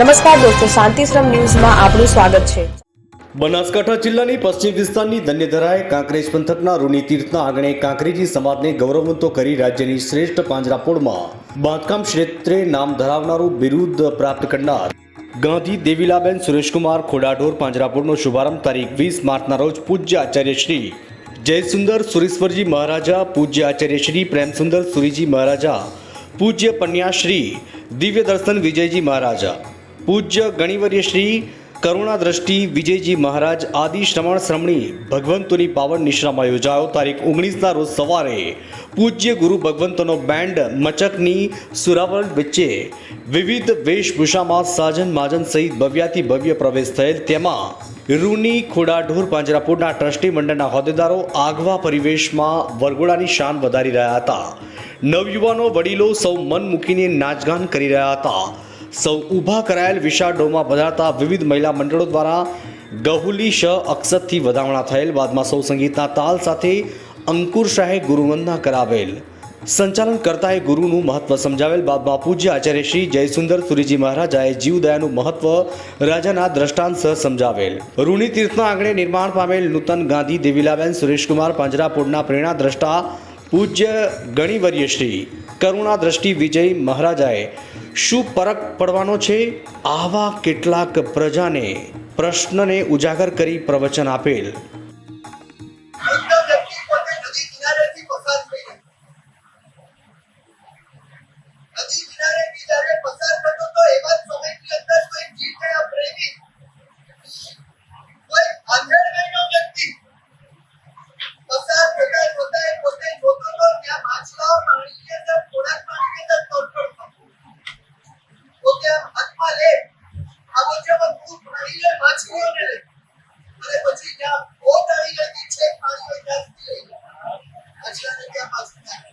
નમસ્કાર દોસ્તો, શાંતિશ્રમ ન્યૂઝમાં આપનું સ્વાગત છે. બનાસકાંઠા જિલ્લાની પશ્ચિમ વિસ્તારની ધન્યધરાએ કાંકરેજ પંથકના રૂની તીર્થના આંગણે કાંકરેજી સમાજને ગૌરવવંતો કરી રાજ્યની શ્રેષ્ઠ પાંજરાપોળમાં બાંધકામ ક્ષેત્રે નામ ધરાવનારું બિરુદ પ્રાપ્ત કરનાર ગાંધી દેવીલાબેન સુરેશકુમાર ખોડાઢોર પાંજરાપોળનો શુભારંભ તારીખ વીસ માર્ચના રોજ પૂજ્ય આચાર્ય શ્રી જયસુંદર સુરેશ્વરજી મહારાજા, પૂજ્ય આચાર્ય શ્રી પ્રેમસુંદર સુરીજી મહારાજા, પૂજ્ય પન્યાશ્રી દિવ્ય દર્શન વિજયજી મહારાજા પૂજ્ય ગણિવર્ય શ્રી કરુણા દ્રષ્ટિ વિજયજી મહારાજ આદિ શ્રમણ શ્રમણી ભગવંતોની પાવન નિશ્રામાં યોજાયો. તારીખ ઓગણીસના રોજ સવારે પૂજ્ય ગુરુ ભગવંતોનો બેન્ડ મચકની સુરાવલ વચ્ચે વિવિધ વેશભૂષામાં સાજન માજન સહિત ભવ્યાથી ભવ્ય પ્રવેશ થયેલ. તેમાં રૂની ખોડાઢોર પાંજરાપોળના ટ્રસ્ટી મંડળના હોદ્દેદારો આગવા પરિવેશમાં વરઘોડાની શાન વધારી રહ્યા હતા. નવયુવાનો વડીલો સૌ મન મૂકીને નાચગાન કરી રહ્યા હતા. સૌ ઊભા કરાયેલ વિશાળ ડોમાં વધારતા વિવિધ મહિલા મંડળો દ્વારા ગહુલી શ અક્ષતથી વધામણા થયેલ. બાદમાં સૌ સંગીતના તાલ સાથે અંકુર શાહે ગુરુવંદના કરાવેલ. સંચાલન કરતાએ ગુરુનું મહત્વ સમજાવેલ. બાદમાં પૂજ્ય આચાર્ય શ્રી જયસુંદર સુરીજી મહારાજાએ જીવદયાનું મહત્વ રાજાના દ્રષ્ટાંત સહ સમજાવેલ. રૂણી તીર્થના આંગણે નિર્માણ પામેલ નૂતન ગાંધી દેવીલાબેન, સુરેશકુમાર પાંજરાપોળના પ્રેરણા દ્રષ્ટા પૂજ્ય ગણિવર્ય શ્રી કરુણા દ્રષ્ટિ વિજય મહારાજાએ શું પરક પડવાનો છે? આવા કેટલાક પ્રજાને પ્રશ્નને ઉજાગર કરી પ્રવચન આપેલ Yeah.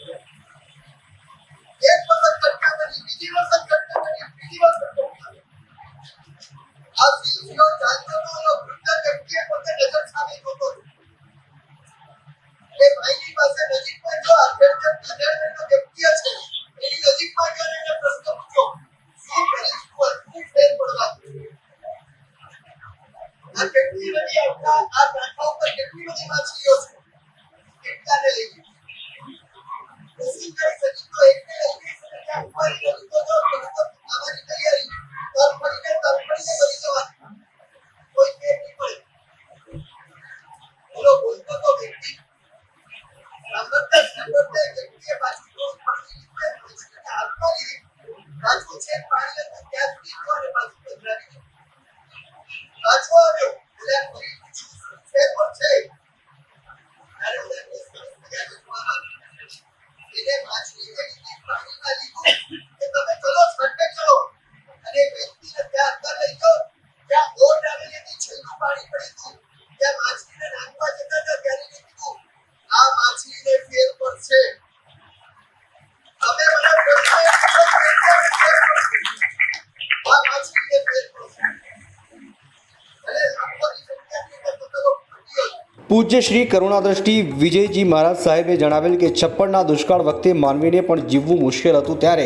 પૂજ્ય શ્રી કરુણાદ્રષ્ટિ વિજયજી મહારાજ સાહેબે જણાવેલ કે છપ્પનના દુષ્કાળ વખતે માનવીને પણ જીવવું મુશ્કેલ હતું ત્યારે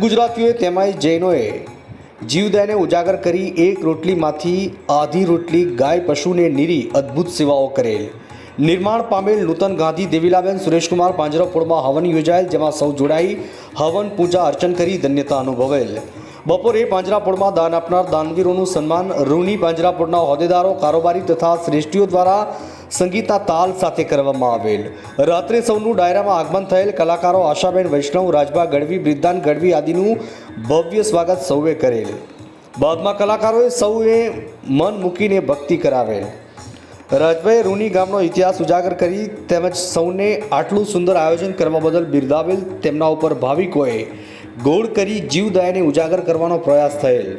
ગુજરાતીઓએ તેમાંય જૈનોએ જીવદયને ઉજાગર કરી એક રોટલીમાંથી આધી રોટલી, ગાય પશુને નીરી અદ્ભુત સેવાઓ કરેલ. નિર્માણ પામેલ નૂતન ગાંધી દેવીલાબેન સુરેશકુમાર પાંજરાપોળમાં હવન યોજાયેલ, જેમાં સૌ જોડાઈ હવન પૂજા અર્ચન કરી ધન્યતા અનુભવેલ. બપોરે પાંજરાપોળમાં દાન આપનાર દાનવીરોનું સન્માન રૂની પાંજરાપોળના હોદ્દેદારો, કારોબારી તથા શ્રેષ્ઠીઓ દ્વારા સંગીતના તાલ સાથે કરવામાં આવેલ. રાત્રે સૌનું ડાયરામાં આગમન થયેલ કલાકારો આશાબેન, વૈષ્ણવ, રાજભા, ગઢવી બ્રિદ્ધાન ગઢવી આદિનું ભવ્ય સ્વાગત સૌએ કરેલ. બાદમાં કલાકારોએ સૌએ મન મૂકીને ભક્તિ કરાવેલ. રાજભાઈ રૂની ગામનો ઇતિહાસ ઉજાગર કરી તેમજ સૌને આટલું સુંદર આયોજન કરવા બદલ બિરદાવેલ. તેમના ઉપર ભાવિકોએ ગોળ કરી જીવદયાને ઉજાગર કરવાનો પ્રયાસ થયેલ.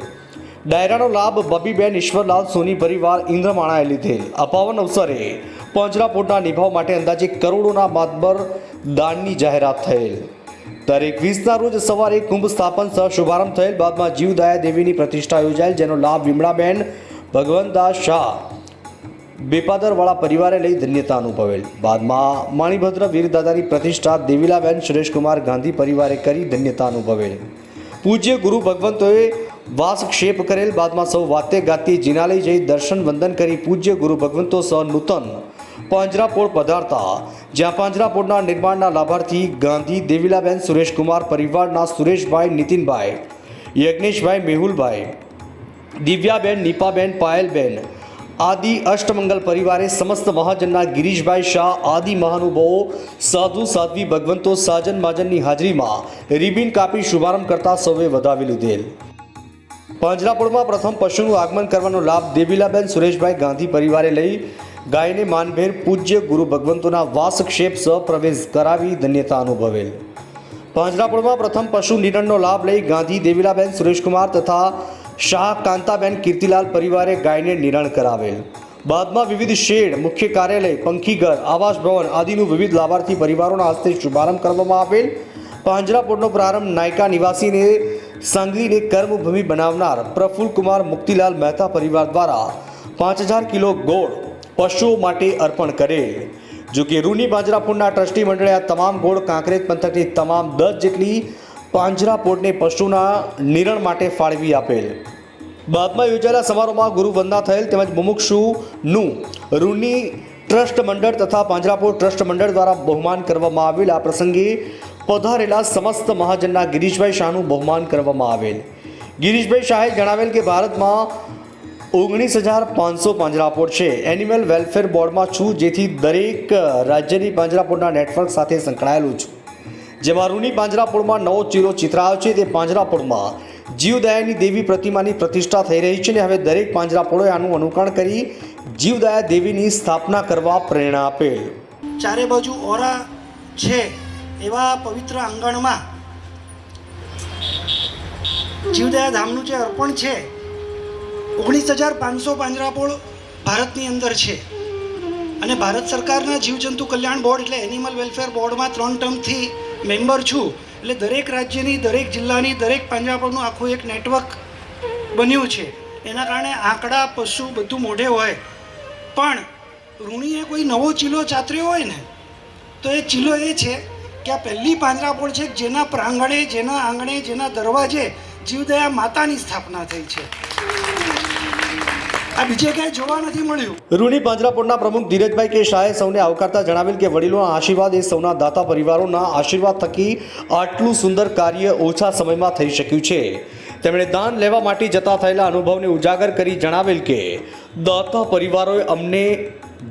ડાયરાનો લાભ બબીબેન ઈશ્વરલાલ સોની પરિવાર ઇન્દ્રમાણાએ લીધેલ. આ પાવન અવસરે પાંજરાપોળના નિભાવ માટે અંદાજે કરોડોના માતબર દાનની જાહેરાત થયેલ. ત્યારે વીસના રોજ સવારે કુંભ સ્થાપન સહ શુભારંભ થયેલ. બાદમાં જીવદયા દેવીની પ્રતિષ્ઠા યોજાયેલ, જેનો લાભ વિમળાબેન ભગવંતદાસ શાહ બેપાદરવાળા પરિવારે લઈ ધન્યતા અનુભવેલ. બાદમાં માણીભદ્ર વીરદાદાની પ્રતિષ્ઠા દેવીલાબેન સુરેશકુમાર ગાંધી પરિવારે કરી ધન્યતા અનુભવેલ. પૂજ્ય ગુરુ ભગવંતોએ વાસક્ષેપ કરેલ. બાદમાં સૌ વાતે ગાતી જિનાલય જઈ દર્શન વંદન કરી પૂજ્ય ગુરુ ભગવંતો સહ નૂતન પાંજરાપોળ પધારતા. જ્યાં પાંજરાપોળના નિર્માણના લાભાર્થી ગાંધી, દેવીલાબેન સુરેશકુમાર પરિવારના સુરેશભાઈ, નીતિનભાઈ, યજ્ઞેશભાઈ મેહુલભાઈ, દિવ્યાબેન, નીપાબેન, પાયલબેન આદિ અષ્ટમંગલ પરિવારે સમસ્ત મહાજનના ગિરીશભાઈ શાહ આદિ મહાનુભાવો સાધુ સાધ્વી ભગવંતો સાજન માજનની હાજરીમાં રિબિન કાપી શુભારંભ કરતા સૌએ વધાવી લીધેલ પાંજરાપોળમાં પ્રથમ પશુનું આગમન કરવાનો લાભ દેવીલાબેન સુરેશભાઈ ગાંધી પરિવારે લઈ ગાયને માનભેર પૂજ્ય ગુરુ ભગવંતોના વાસક્ષેપ સહ પ્રવેશ કરાવી ધન્યતા અનુભવેલ. પાંજરાપોળમાં પ્રથમ પશુ નિરણનો લાભ લઈ ગાંધી દેવીલાબેન સુરેશકુમાર તથા શાહ કાંતાબેન કીર્તિલાલ પરિવારે ગાયને નિરણ કરાવેલ. બાદમાં વિવિધ શેડ, મુખ્ય કાર્યાલય, પંખીઘર, આવાસ ભવન આદિનું વિવિધ લાભાર્થી પરિવારોના હસ્તે શુભારંભ કરવામાં આવેલ. પાંજરાપોળનો પ્રારંભ નાયકા નિવાસીને સાંગલીને કર્મભૂમિ બનાવનાર પ્રફુલ્લકુમાર મુક્તિલાલ મહેતા પરિવાર દ્વારા પાંચ હજાર કિલો ગોળ પશુઓ માટે અર્પણ કરેલ. જો કે રૂની બાજરાપુરના ટ્રસ્ટી મંડળે આ તમામ ગોળ કાંકરેજ પંથકની તમામ દસ જેટલી પાંજરાપોળને પશુના નિરણ માટે ફાળવી આપેલ. બાદમાં યોજાયેલા સમારોહમાં ગુરુ વંદના થયેલ તેમજ મુમુક્ષુનું રૂની ટ્રસ્ટ મંડળ તથા પાંજરાપોળ ટ્રસ્ટ મંડળ દ્વારા બહુમાન કરવામાં આવેલ. આ પ્રસંગે પધારેલા સમસ્ત મહાજનના ગિરીશભાઈ શાહનું બહુમાન કરવામાં આવેલ. ગિરીશભાઈ શાહે જણાવેલ કે ભારતમાં ઓગણીસ હજાર પાંચસો પાંજરાપોળ છે. એનિમલ વેલફેર બોર્ડમાં છું, જેથી દરેક રાજ્યની પાંજરાપોળના નેટવર્ક સાથે સંકળાયેલું છું. જેમાં રૂની પાંજરાપોળમાં નવો ચીરો ચિતરાયો છે. તે પાંજરાપોળમાં જીવદયાની દેવી પ્રતિમાની પ્રતિષ્ઠા થઈ રહી છે અને હવે દરેક પાંજરાપોળોએ આનું અનુકરણ કરી જીવદયા દેવીની સ્થાપના કરવા પ્રેરણા આપેલ. ચારે બાજુ ઓરા છે એવા પવિત્ર આંગણમાં જીવદયા ધામનું જે અર્પણ છે, ઓગણીસ હજાર પાંચસો પાંજરાપોળ ભારતની અંદર છે. અને ભારત સરકારના જીવજંતુ કલ્યાણ બોર્ડ એટલે એનિમલ વેલફેર બોર્ડમાં ત્રણ ટર્મથી મેમ્બર છું. એટલે દરેક રાજ્યની, દરેક જિલ્લાની, દરેક પાંજરાપોળનું આખું એક નેટવર્ક બન્યું છે. એના કારણે આંકડા, પશુ બધું મોઢે હોય. પણ ઋણીએ કોઈ નવો ચીલો ચાતર્યો હોય ને, તો એ ચીલો એ છે કે આ પહેલી પાંજરાપોળ છે જેના પ્રાંગણે, જેના આંગણે, જેના દરવાજે જીવદયા માતાની સ્થાપના થઈ છે. આ બીજે ક્યાંય જોવા નથી મળ્યું. રૂની પાંજરાપોળના પ્રમુખ ધીરજભાઈ કે શાહે સૌને આવકારતા જણાવેલ કે વડીલોના આશીર્વાદ એ સૌના દાતા પરિવારોના આશીર્વાદ થકી આટલું સુંદર કાર્ય ઓછા સમયમાં થઈ શક્યું છે. તેમણે દાન લેવા માટે જતા થયેલા અનુભવને ઉજાગર કરી જણાવેલ કે દાતા પરિવારોએ અમને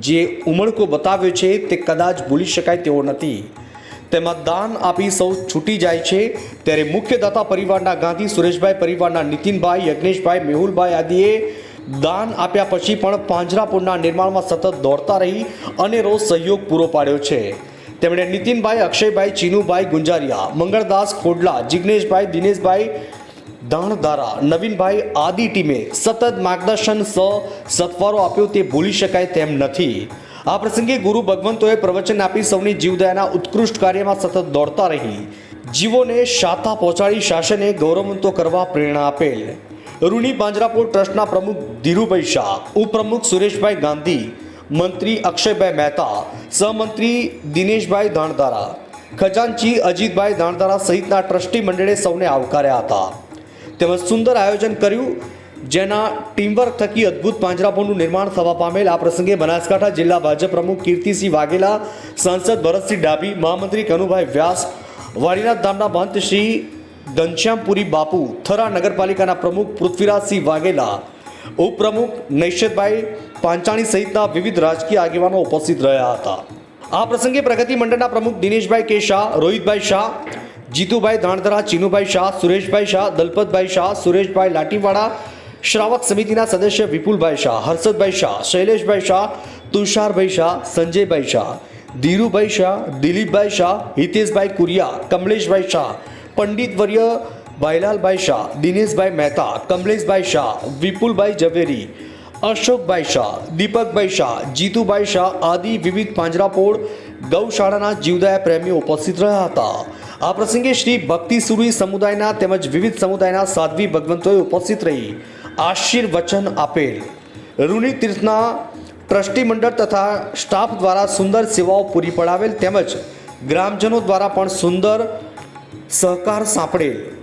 જે ઉમળકો બતાવ્યો છે તે કદાચ ભૂલી શકાય તેવો નથી. તેમાં દાન આપી સૌ છૂટી જાય છે. ત્યારે મુખ્ય દાતા પરિવારના ગાંધી, સુરેશભાઈ પરિવારના નીતિનભાઈ, યજ્ઞેશભાઈ, મેહુલભાઈ આદિએ દાન આપ્યા પછી પણ પાંજરાપોળના નિર્માણમાં સતત દોડતા રહી અને રોજ સહયોગ પૂરો પાડ્યો છે. તેમણે નીતિનભાઈ, અક્ષયભાઈ, ચીનુભાઈ ગુંજારિયા, મંગળદાસ ખોડલા, જિગ્નેશભાઈ, દિનેશભાઈ દાણધારા નવીનભાઈ આદિ ટીમે સતત માર્ગદર્શન સ સત્વારો આપ્યો તે ભૂલી શકાય તેમ નથી. આ પ્રસંગે ગુરુ ભગવંતોએ પ્રવચન આપી સૌની જીવદયાના ઉત્કૃષ્ટ કાર્યમાં સતત દોડતા રહી. જીવોને શાતા પહોંચાડી શાસને ગૌરવંતો કરવા પ્રેરણા આપેલ. રૂની પાંજરાપોળ ટ્રસ્ટના પ્રમુખ ધીરુભાઈ શાહ, ઉપપ્રમુખ સુરેશભાઈ ગાંધી, મંત્રી અક્ષયભાઈ મહેતા, સહમંત્રી દિનેશભાઈ ધાણધારા, ખજાનચી અજીતભાઈ ધાણધારા સહિતના ટ્રસ્ટી મંડળે સૌને આવકાર્યા હતા. તેમજ સુંદર આયોજન કર્યું, જેના ટીમવર્ક થકી અદ્ભુત પાંજરાપોળનું નિર્માણ થવા પામેલ. આ પ્રસંગે બનાસકાંઠા જિલ્લા ભાજપ પ્રમુખ કીર્તિસિંહ વાઘેલા, સાંસદ ભરતસિંહ ડાભી, મહામંત્રી કનુભાઈ વ્યાસ વાડીનાથ ધામના મહંત શ્રી ઘનશ્યામપુરી બાપુ, થરા નગરપાલિકાના પ્રમુખ પૃથ્વીરાજસિંહ વાઘેલા, ઉપપ્રમુખ નૈશતભાઈ પાંચાણી સહિતના વિવિધ રાજકીય આગેવાનો ઉપસ્થિત રહ્યા હતા. આ પ્રસંગે પ્રગતિ મંડળના પ્રમુખ દિનેશભાઈ કે શાહ, રોહિતભાઈ શાહ, જીતુભાઈ ધાણધરા, ચીનુભાઈ શાહ, સુરેશભાઈ શાહ, દલપતભાઈ શાહ, સુરેશભાઈ લાટીવાડા, શ્રાવક સમિતિના સદસ્ય વિપુલભાઈ શાહ, હર્ષદભાઈ શાહ, શૈલેષભાઈ શાહ, તુષારભાઈ શાહ, સંજયભાઈ શાહ, ધીરુભાઈ શાહ, દિલીપભાઈ શાહ, હિતેશભાઈ કુરિયા, કમલેશભાઈ શાહ પંડિત વર્ય ભાઈલાલભાઈ શાહ, દિનેશભાઈ મહેતા, કમલેશભાઈ શાહ, વિપુલભાઈ ઝવેરી, અશોકભાઈ શાહ, દીપકભાઈ શાહ, જીતુભાઈ શાહ આદિ વિવિધ પાંજરાપોળ ગૌશાળાના જીવદાયા પ્રેમીઓ ઉપસ્થિત રહ્યા હતા. આ પ્રસંગે શ્રી ભક્તિ સુરી સમુદાયના તેમજ વિવિધ સમુદાયના સાધ્વી ભગવંતોએ ઉપસ્થિત રહી આશીર્વચન આપેલ. રૂની તીર્થના ટ્રસ્ટી મંડળ તથા સ્ટાફ દ્વારા સુંદર સેવાઓ પૂરી પડાવેલ તેમજ ગ્રામજનો દ્વારા પણ સુંદર सहकार सापडेल.